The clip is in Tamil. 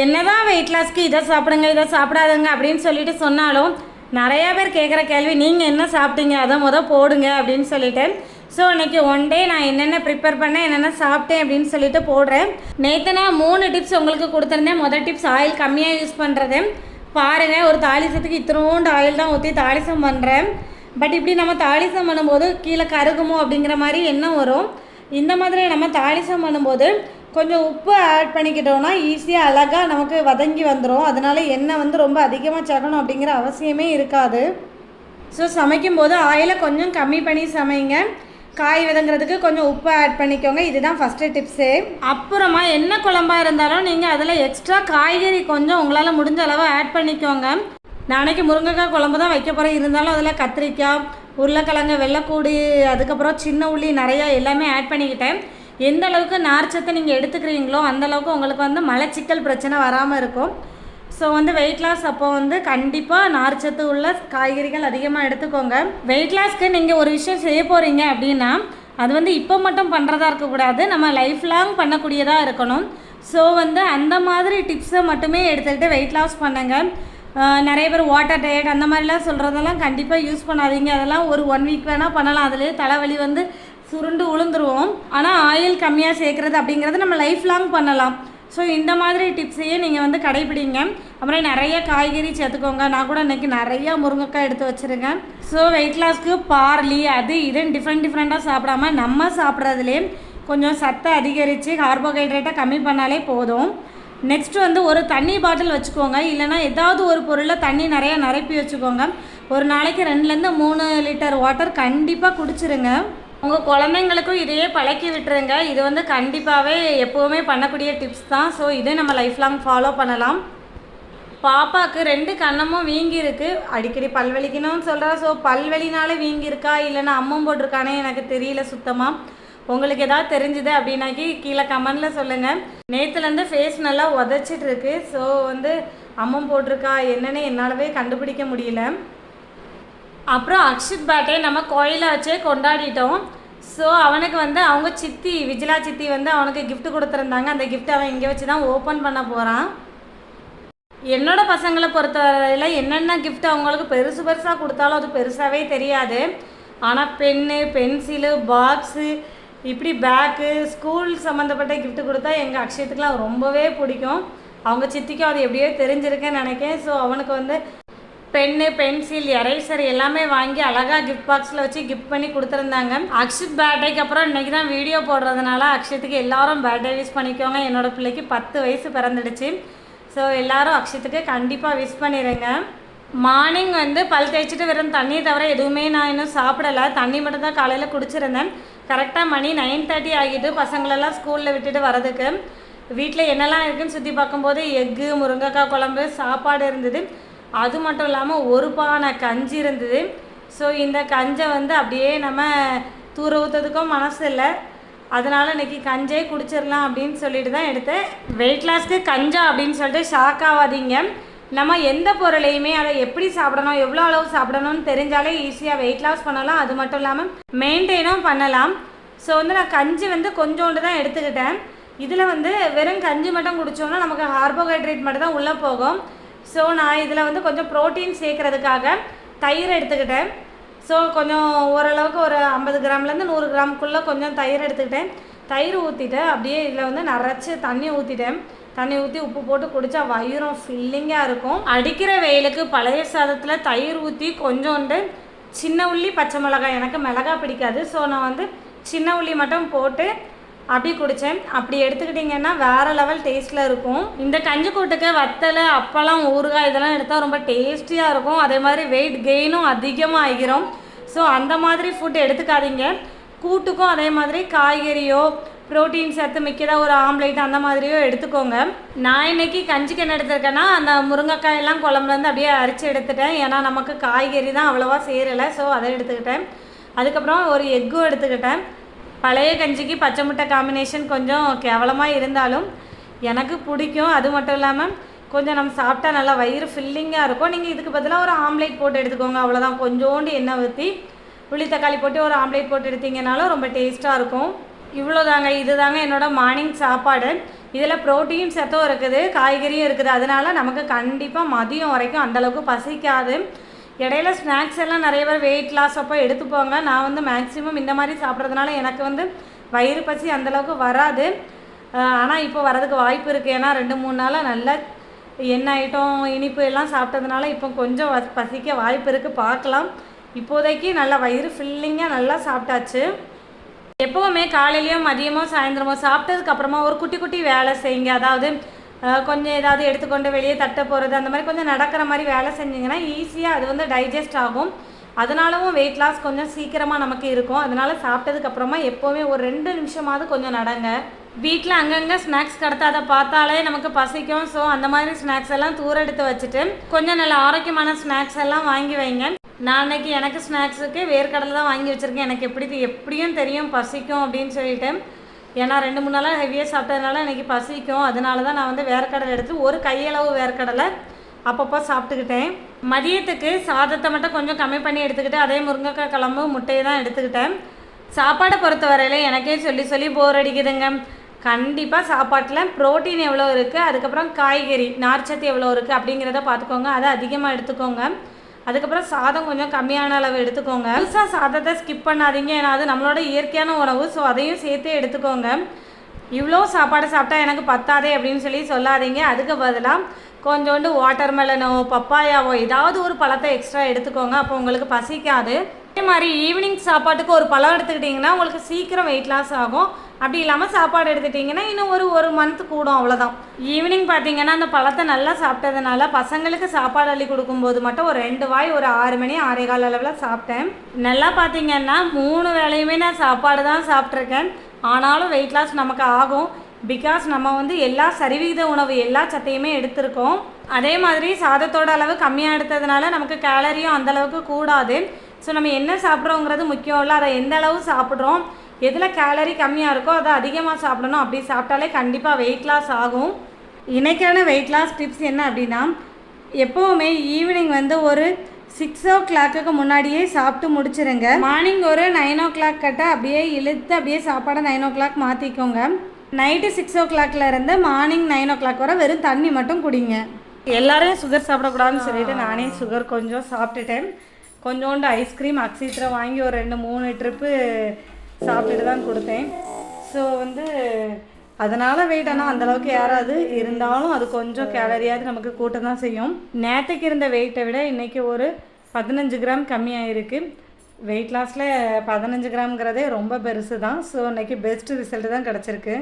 என்னதான் வெயிட் லாஸ்க்கு இதை சாப்பிடுங்க இதை சாப்பிடாதுங்க அப்படின்னு சொல்லிட்டு சொன்னாலும் நிறையா பேர் கேட்குற கேள்வி நீங்கள் என்ன சாப்பிட்டீங்க? அதை முத போடுங்க அப்படின்னு சொல்லிட்டு. ஸோ இன்னைக்கு ஒன் டே நான் என்னென்ன ப்ரிப்பேர் பண்ணேன் என்னென்ன சாப்பிட்டேன் அப்படின்னு சொல்லிட்டு போடுறேன். நேற்று நான் மூணு டிப்ஸ் உங்களுக்கு கொடுத்துருந்தேன். முதல் டிப்ஸ் ஆயில் கம்மியாக யூஸ் பண்ணுறது பாருங்கள் ஒரு தாளிசத்துக்கு இத்தினோண்டு ஆயில் தான் ஊற்றி தாளிசம் பண்ணுறேன் பட் இப்படி நம்ம தாளிசம் பண்ணும்போது கீழே கருகுமோ அப்படிங்கிற மாதிரி எண்ணம் வரும். இந்த மாதிரி நம்ம தாளிசம் பண்ணும்போது கொஞ்சம் உப்பு ஆட் பண்ணிக்கிட்டோம்னா ஈஸியாக அழகாக நமக்கு வதங்கி வந்துடும் அதனால எண்ணெய் வந்து ரொம்ப அதிகமாக சேர்க்கணும் அப்படிங்கிற அவசியமே இருக்காது. ஸோ சமைக்கும்போது ஆயிலை கொஞ்சம் கம்மி பண்ணி சமைங்க. காய் விதங்கிறதுக்கு கொஞ்சம் உப்பு ஆட் பண்ணிக்கோங்க. இதுதான் ஃபஸ்ட்டு டிப்ஸு அப்புறமா என்ன குழம்பா இருந்தாலும் நீங்கள் அதில் எக்ஸ்ட்ரா காய்கறி கொஞ்சம் உங்களால் முடிஞ்ச அளவு ஆட் பண்ணிக்கோங்க. நாளைக்கு முருங்கைக்காய் குழம்பு தான் வைக்க போகிறேன் இருந்தாலும் அதில் கத்திரிக்காய் உருளைக்கிழங்கு வெள்ளைக்கூடு அதுக்கப்புறம் சின்ன உள்ளி நிறையா எல்லாமே ஆட் பண்ணிக்கிட்டேன். எந்த அளவுக்கு நார்ச்சத்தை நீங்கள் எடுத்துக்கிறீங்களோ அந்தளவுக்கு உங்களுக்கு வந்து மலச்சிக்கல் பிரச்சனை வராமல் இருக்கும். ஸோ வந்து வெயிட் லாஸ் அப்போ வந்து கண்டிப்பாக நார்ச்சத்து உள்ள காய்கறிகள் அதிகமாக எடுத்துக்கோங்க. வெயிட் லாஸ்க்கு நீங்கள் ஒரு விஷயம் செய்ய போகிறீங்க அப்படின்னா அது வந்து இப்போ மட்டும் பண்ணுறதா இருக்கக்கூடாது. நம்ம லைஃப் லாங் பண்ணக்கூடியதாக இருக்கணும். ஸோ வந்து அந்த மாதிரி டிப்ஸை மட்டுமே எடுத்துக்கிட்டு வெயிட் லாஸ் பண்ணுங்கள் நிறைய பேர் வாட்டர் டயட் அந்த மாதிரிலாம் சொல்கிறதெல்லாம் கண்டிப்பாக யூஸ் பண்ணாதீங்க. அதெல்லாம் ஒரு ஒன் வீக் வேணால் பண்ணலாம். அதுலேயே தலைவலி வந்து சுருண்டு உளுந்துருவோம். ஆனால் ஆயில் கம்மியாக சேர்க்குறது அப்படிங்கிறது நம்ம லைஃப் லாங் பண்ணலாம். ஸோ இந்த மாதிரி டிப்ஸையே நீங்கள் வந்து கடைபிடிங்க. அப்புறம் நிறைய காய்கறி சேர்த்துக்கோங்க. நான் கூட இன்றைக்கி நிறையா முருங்கைக்காய் எடுத்து வச்சுருக்கேன். ஸோ வெயிட் லாஸ்க்கு பார்லி அது இதுன்னு டிஃப்ரெண்ட் டிஃப்ரெண்ட்டாக சாப்பிடாம நம்ம சாப்பிட்றதுலே கொஞ்சம் சத்தை அதிகரித்து கார்போஹைட்ரேட்டை கம்மி பண்ணாலே போதும். நெக்ஸ்ட் வந்து ஒரு தண்ணி பாட்டில் வச்சுக்கோங்க. இல்லைனா ஏதாவது ஒரு பொருளில் தண்ணி நிறையா நிரப்பி வச்சுக்கோங்க. ஒரு நாளைக்கு ரெண்டுலேருந்து மூணு லிட்டர் வாட்டர் கண்டிப்பாக குடிச்சிருங்க. உங்கள் குழந்தைங்களுக்கும் இதையே பழக்கி விட்டுருங்க. இது வந்து கண்டிப்பாகவே எப்போவுமே பண்ணக்கூடிய டிப்ஸ் தான். ஸோ இதே நம்ம லைஃப் லாங் ஃபாலோ பண்ணலாம். பாப்பாவுக்கு ரெண்டு கண்ணமும் வீங்கியிருக்கு. அடிக்கடி பல்வலிக்கணும்னு சொல்கிறா ஸோ பல்வலினாலே வீங்கியிருக்கா? இல்லைன்னா அம்மம் போட்டிருக்கானே எனக்கு தெரியல சுத்தமாக உங்களுக்கு எதாவது தெரிஞ்சுது அப்படின்னாக்கி கீழே கமெண்டில் சொல்லுங்கள் நேற்றுலேருந்து ஃபேஸ் நல்லா உதச்சிட்டு இருக்கு ஸோ வந்து அம்மம் போட்டிருக்கா? என்னன்னு என்னாலவே கண்டுபிடிக்க முடியல. அப்புறம் அக்ஷித் பேட்டை நம்ம கோயிலாச்சே கொண்டாடிட்டோம். ஸோ அவனுக்கு வந்து அவங்க சித்தி விஜிலா சித்தி வந்து அவனுக்கு கிஃப்ட் கொடுத்துருந்தாங்க. அந்த gift அவன் இங்கே வச்சு தான் ஓப்பன் பண்ண போகிறான் என்னோடய பசங்களை பொறுத்தவரையில் என்னென்ன கிஃப்ட் அவங்களுக்கு பெருசு பெருசாக கொடுத்தாலும் அது பெருசாகவே தெரியாது. ஆனால் பென்னு பென்சிலு பாக்ஸு இப்படி பேக்கு ஸ்கூல் சம்மந்தப்பட்ட கிஃப்ட்டு கொடுத்தா எங்கள் அக்ஷயத்துக்குலாம் ரொம்பவே பிடிக்கும். அவங்க சித்திக்கும் அது எப்படியோ தெரிஞ்சிருக்கேன்னு நினைக்கிறேன். ஸோ அவனுக்கு வந்து பென்னு பென்சில் எரேசர் எல்லாமே வாங்கி அழகாக கிஃப்ட் பாக்ஸில் வச்சு கிஃப்ட் பண்ணி கொடுத்துருந்தாங்க. அக்ஷித் பர்த்டேக்கு அப்புறம் இன்றைக்கி தான் வீடியோ போடுறதுனால அக்ஷித்துக்கு எல்லாரும் பர்த்டே விஷ் பண்ணிக்கோங்க. என்னோட பிள்ளைக்கு பத்து வயசு பிறந்துடுச்சு. ஸோ எல்லாரும் அக்ஷித்துக்கு கண்டிப்பாக விஷ் பண்ணிடுங்க மார்னிங் வந்து பல் தேய்ச்சிட்டு வெறும் தண்ணியை தவிர எதுவுமே நான் இன்னும் சாப்பிடல. தண்ணி மட்டும் தான் காலையில் குடிச்சிருந்தேன். கரெக்டாக மணி நைன் தேர்ட்டி ஆகிட்டு பசங்களெல்லாம் ஸ்கூலில் விட்டுட்டு வரதுக்கு வீட்டில் என்னெல்லாம் இருக்குன்னு சுற்றி பார்க்கும்போது எக்கு முருங்கைக்காய் குழம்பு சாப்பாடு இருந்தது. அது மட்டும் இல்லாமல் ஒரு பானை கஞ்சி இருந்தது. ஸோ இந்த கஞ்சை வந்து அப்படியே நம்ம தூர ஊற்றுறதுக்கும் மனசு இல்லை. அதனால் இன்னைக்கு கஞ்சே குடிச்சிடலாம் அப்படின்னு சொல்லிட்டு தான் எடுத்தேன். வெயிட் லாஸ்க்கு கஞ்சா அப்படின்னு சொல்லிட்டு ஷாக் ஆகாதீங்க நம்ம எந்த பொருளையுமே அதை எப்படி சாப்பிடணும் எவ்வளோ அளவு சாப்பிடணும்னு தெரிஞ்சாலே ஈஸியாக வெயிட் லாஸ் பண்ணலாம். அது மட்டும் இல்லாமல் மெயின்டைனும் பண்ணலாம். ஸோ வந்து நான் கஞ்சி வந்து கொஞ்சோண்டு தான் எடுத்துக்கிட்டேன். இதில் வந்து வெறும் கஞ்சி மட்டும் குடித்தோம்னா நமக்கு கார்போஹைட்ரேட் மட்டும் தான் உள்ளே போகும். ஸோ நான் இதில் வந்து கொஞ்சம் ப்ரோட்டீன் சேர்க்குறதுக்காக தயிர் எடுத்துக்கிட்டேன். ஸோ கொஞ்சம் ஓரளவுக்கு ஒரு ஐம்பது கிராம்லேருந்து நூறு கிராமுக்குள்ளே கொஞ்சம் தயிர் எடுத்துக்கிட்டேன். தயிர் ஊற்றிட்டு அப்படியே இதில் வந்து நிறச்சி தண்ணி ஊற்றிட்டேன் தண்ணி ஊற்றி உப்பு போட்டு குடித்தா வயிறும் ஃபில்லிங்காக இருக்கும். அடிக்கிற வெயிலுக்கு பழைய சாதத்தில் தயிர் ஊற்றி கொஞ்சோண்டு சின்ன உள்ளி பச்சை மிளகாய். எனக்கு மிளகாய் பிடிக்காது. ஸோ நான் வந்து சின்ன உள்ளி மட்டும் போட்டு அப்படி குடித்தேன் அப்படி எடுத்துக்கிட்டிங்கன்னா வேறு லெவல் டேஸ்ட்டில் இருக்கும். இந்த கஞ்சி கூட்டுக்கு வத்தல் அப்பளம் ஊறுகாய் இதெல்லாம் எடுத்தால் ரொம்ப டேஸ்டியாக இருக்கும். அதே மாதிரி வெயிட் கெயினும் அதிகமாக ஆகிரும் ஸோ அந்த மாதிரி ஃபுட் எடுத்துக்காதீங்க. கூட்டுக்கும் அதே மாதிரி காய்கறியோ ப்ரோட்டீன் சேர்த்து மிக்கதாக ஒரு ஆம்லேட் அந்த மாதிரியோ எடுத்துக்கோங்க. நான் இன்னைக்கு கஞ்சிக்கு என்ன எடுத்திருக்கேன்னா அந்த முருங்கைக்காயெல்லாம் குழம்புலேருந்து அப்படியே அரைச்சி எடுத்துட்டேன். ஏன்னா நமக்கு காய்கறி தான் அவ்வளோவா சேரலை. ஸோ அதை எடுத்துக்கிட்டேன். அதுக்கப்புறம் ஒரு எக்கும் எடுத்துக்கிட்டேன். பழைய கஞ்சிக்கு பச்சை முட்டை காம்பினேஷன் கொஞ்சம் கேவலமாக இருந்தாலும் எனக்கு பிடிக்கும். அது மட்டும் இல்லாமல் கொஞ்சம் நம்ம சாப்பிட்டா நல்லா வயிறு ஃபில்லிங்காக இருக்கும். நீங்கள் இதுக்கு பதிலாக ஒரு ஆம்லேட் போட்டு எடுத்துக்கோங்க. அவ்வளோதான் கொஞ்சோண்டு எண்ணெய் ஊற்றி புளி தக்காளி போட்டு ஒரு ஆம்லேட் போட்டு எடுத்தீங்கனாலும் ரொம்ப டேஸ்ட்டாக இருக்கும். இவ்வளோ தாங்க இதுதாங்க என்னோடய மார்னிங் சாப்பாடு. இதில் ப்ரோட்டீன் சத்தும் இருக்குது காய்கறியும் இருக்குது. அதனால் நமக்கு கண்டிப்பாக மதியம் வரைக்கும் அந்தளவுக்கு பசிக்காது. இடையில ஸ்நாக்ஸ் எல்லாம் நிறைய பேர் வெயிட் லாஸ் அப்போ எடுத்துப்போங்க நான் வந்து மேக்ஸிமம் இந்த மாதிரி சாப்பிட்றதுனால எனக்கு வந்து வயிறு பசி அந்தளவுக்கு வராது. ஆனால் இப்போ வரதுக்கு வாய்ப்பு இருக்குது ஏன்னா ரெண்டு மூணு நாளாக நல்லா எண்ணெய் ஐட்டம் இனிப்பு எல்லாம் சாப்பிட்டதுனால இப்போ கொஞ்சம் பசிக்க வாய்ப்பு இருக்குது பார்க்கலாம். இப்போதைக்கு நல்லா வயிறு ஃபில்லிங்காக நல்லா சாப்பிட்டாச்சு. எப்போவுமே காலையிலையும் மதியமோ சாயந்தரமோ சாப்பிட்டதுக்கு அப்புறமா ஒரு குட்டி குட்டி வேலை செய்யுங்க. அதாவது கொஞ்சம் ஏதாவது எடுத்துக்கொண்டு வெளியே தட்ட போகிறது அந்த மாதிரி கொஞ்சம் நடக்கிற மாதிரி வேலை செஞ்சிங்கன்னா ஈஸியாக அது வந்து டைஜஸ்ட் ஆகும். அதனாலவும் வெயிட் லாஸ் கொஞ்சம் சீக்கிரமாக நமக்கு இருக்கும். அதனால சாப்பிட்டதுக்கப்புறமா எப்போவுமே ஒரு ரெண்டு நிமிஷமாவது கொஞ்சம் நடங்க. வீட்டில் அங்கங்கே ஸ்நாக்ஸ் கிடத்தா அதை பார்த்தாலே நமக்கு பசிக்கும். ஸோ அந்த மாதிரி ஸ்நாக்ஸ் எல்லாம் தூர எடுத்து வச்சுட்டு கொஞ்சம் நல்ல ஆரோக்கியமான ஸ்நாக்ஸ் எல்லாம் வாங்கி வைங்க. நான் அன்னைக்கு எனக்கு ஸ்நாக்ஸுக்கு வேர்க்கடலை தான் வாங்கி வச்சுருக்கேன். எனக்கு எப்படி எப்படியும் தெரியும் பசிக்கும் அப்படின்னு சொல்லிட்டு ஏன்னா ரெண்டு மூணு நாளாக ஹெவியாக சாப்பிட்டதுனால எனக்கு பசிக்கும். அதனால தான் நான் வந்து வேர்க்கடலை எடுத்து ஒரு கையளவு வேர்க்கடலை அப்பப்போ சாப்பிட்டுக்கிட்டேன். மதியத்துக்கு சாதத்தை மட்டும் கொஞ்சம் கம்மி பண்ணி எடுத்துக்கிட்டு அதே முருங்கைக்காய் குழம்பு முட்டையை தான் எடுத்துக்கிட்டேன். சாப்பாடை பொறுத்த வரையில எனக்கே சொல்லி சொல்லி போர் அடிக்குதுங்க. கண்டிப்பாக சாப்பாட்டில் புரோட்டீன் எவ்வளோ இருக்குது அதுக்கப்புறம் காய்கறி நார்ச்சத்து எவ்வளோ இருக்குது அப்படிங்கிறத பார்த்துக்கோங்க. அதை அதிகமாக எடுத்துக்கோங்க. அதுக்கப்புறம் சாதம் கொஞ்சம் கம்மியான அளவு எடுத்துக்கோங்க. புதுசாக சாதத்தை ஸ்கிப் பண்ணாதீங்க. ஏன்னா அது நம்மளோட இயற்கையான உணவு. ஸோ அதையும் சேர்த்து எடுத்துக்கோங்க. இவ்வளோ சாப்பாடு சாப்பிட்டா எனக்கு பத்தாதே அப்படின்னு சொல்லி சொல்லாதீங்க. அதுக்கு பதிலாக கொஞ்சோண்டு வாட்டர் மெலனோ பப்பாயாவோ ஏதாவது ஒரு பழத்தை எக்ஸ்ட்ரா எடுத்துக்கோங்க. அப்போ உங்களுக்கு பசிக்காது. அதே மாதிரி ஈவினிங் சாப்பாட்டுக்கு ஒரு பழம் எடுத்துக்கிட்டிங்கன்னா உங்களுக்கு சீக்கிரம் வெயிட் லாஸ் ஆகும். அப்படி இல்லாமல் சாப்பாடு எடுத்துட்டிங்கன்னா இன்னும் ஒரு ஒரு மந்த் கூடும் அவ்வளோதான் ஈவினிங் பார்த்தீங்கன்னா அந்த பழத்தை நல்லா சாப்பிட்டதுனால பசங்களுக்கு சாப்பாடு அள்ளி கொடுக்கும்போது மட்டும் ஒரு ரெண்டு வாய் ஒரு ஆறு மணி ஆறே கால அளவில் சாப்பிட்டேன். நல்லா பார்த்தீங்கன்னா மூணு வேளையுமே நான் சாப்பாடு தான் சாப்பிட்ருக்கேன் ஆனாலும் வெயிட் லாஸ் நமக்கு ஆகும். பிகாஸ் நம்ம வந்து எல்லா சரிவிகித உணவு எல்லா சத்தையுமே எடுத்திருக்கோம். அதே மாதிரி சாதத்தோட அளவு கம்மியாக எடுத்ததுனால நமக்கு கேலரியும் அந்தளவுக்கு கூடாது. ஸோ நம்ம என்ன சாப்பிட்றோங்கிறது முக்கியம் இல்லை. அதை எந்த அளவு சாப்பிட்றோம்? எதில் கேலரி கம்மியாக இருக்கோ அதை அதிகமாக சாப்பிடணும். அப்படி சாப்பிட்டாலே கண்டிப்பாக வெயிட் லாஸ் ஆகும். இன்றைக்கான வெயிட் லாஸ் டிப்ஸ் என்ன அப்படின்னா எப்போவுமே ஈவினிங் வந்து ஒரு சிக்ஸ் ஓ கிளாக்குக்கு முன்னாடியே சாப்பிட்டு முடிச்சிருங்க. மார்னிங் ஒரு நைன் ஓ கிளாக் கட்ட அப்படியே இழுத்து அப்படியே சாப்பாடை நைன் ஓ கிளாக் மாற்றிக்கோங்க நைட்டு சிக்ஸ் ஓ கிளாக்ல இருந்து மார்னிங் நைன் ஓ கிளாக் வரை வெறும் தண்ணி மட்டும் குடிங்க. எல்லாரும் சுகர் சாப்பிடக்கூடாதுன்னு சொல்லிட்டு நானே சுகர் கொஞ்சம் சாப்பிட்டுட்டேன். கொஞ்சோண்டு ஐஸ்கிரீம் அக்ஸித்திரம் வாங்கி ஒரு ரெண்டு மூணு ட்ரிப்பு சாப்பிட்டுட்டு தான் கொடுத்தேன். ஸோ வந்து அதனால் வெயிட் ஆனால் அந்தளவுக்கு ஏறாது. இருந்தாலும் அது கொஞ்சம் கேலரியாவது நமக்கு கூட்டம் தான் செய்யும். நேற்றுக்கு இருந்த வெயிட்டை விட இன்றைக்கி ஒரு பதினஞ்சு கிராம் கம்மியாயிருக்கு. வெயிட் லாஸில் பதினஞ்சு கிராம்ங்கிறதே ரொம்ப பெருசு தான் ஸோ இன்றைக்கி பெஸ்ட் ரிசல்ட் தான் கிடச்சிருக்கு.